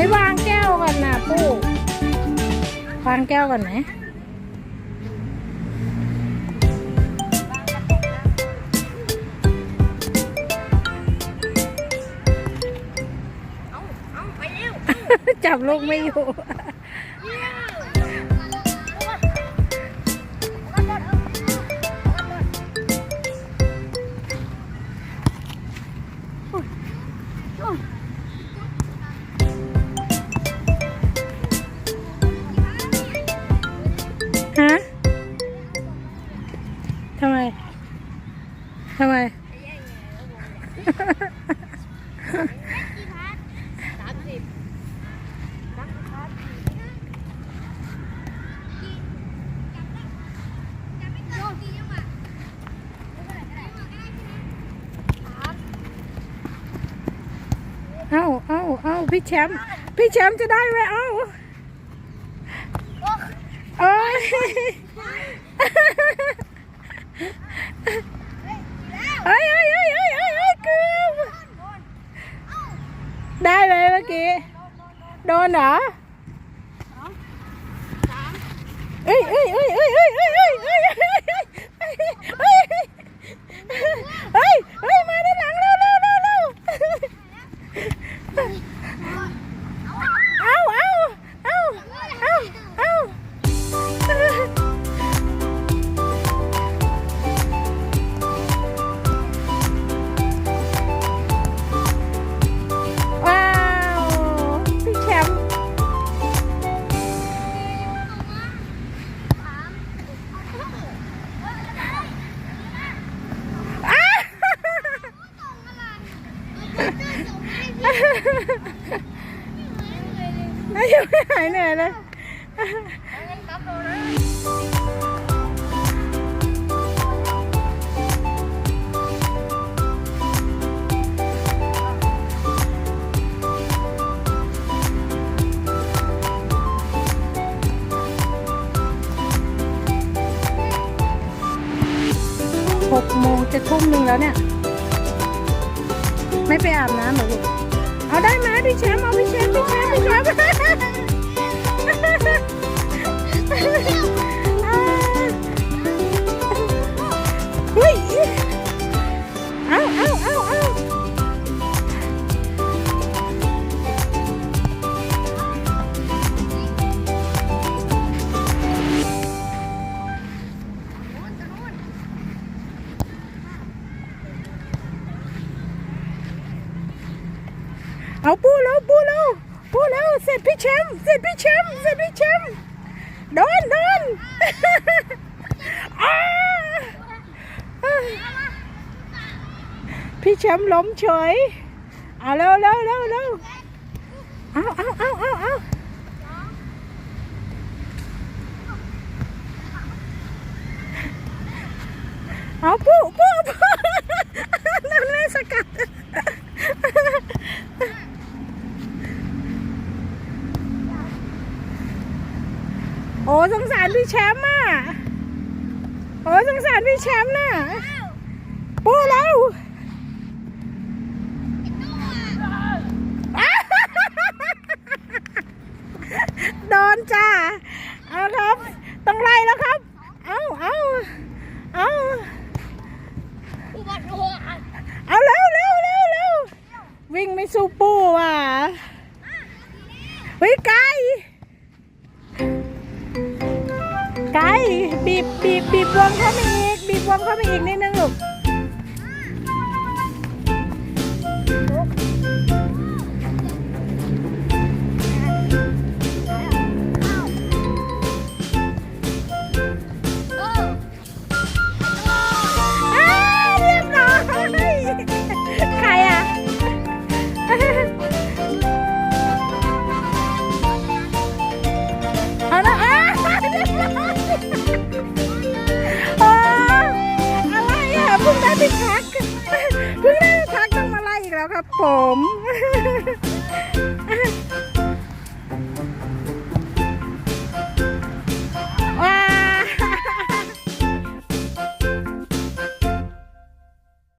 ไม่วางแก้วกันนะปู่วางแก้วกันไหมจับลูกไม่อยู่ เอ้าเอ้าเอ้าพี่แชมป์พี่แชมป์จะได้ไหมเอ้าโอ้ยเอ้ยเอ้ยเอ้ยเอ้ยเอ้ยเอ้ยเกือบได้เลยเมื่อกี้โดนเหรอเอ้ยเอ้ยเอ้ยเอ้ยเอ้ยเอ้ยเอ้ยเอ้ย ยังไม่หายเหนื่อยเลยหกโมงจะทุ่มหนึ่งแล้วเนี่ย ไม่ไปอาบน้ำเหรอลูก เอาได้ไหมพี่แชมป์เอาพี่แชมป์พี่แชมป์พี่แชมป์ เอาปูแล้วปูแล้วปูแล้วเสร็จพี่แชมป์เสร็จพี่แชมป์เสร็จพี่แชมป์โดนโดนอ้าพี่แชมป์ล้มเฉยเอาเร็วเร็วเร็วเร็วเอาเอาเอาเอาเอาเอาปูปูปูนั่นไม่สกัด โอ้สงสารพี่แชมป์อะ โอ้สงสารพี่แชมป์น่ะปูแล้วโดนจ้า เอาครับ ต้องไล่แล้วครับ เอาเอาเอาเอาเร็วเร็วเร็วเร็ววิ่งไม่สู้ปูว่ะเฮ้ยไก่ ไกลบีบบีบบีบวงเข้าไปอีกบีบวงเข้าไปอีกนิดนึงลูก ครับผม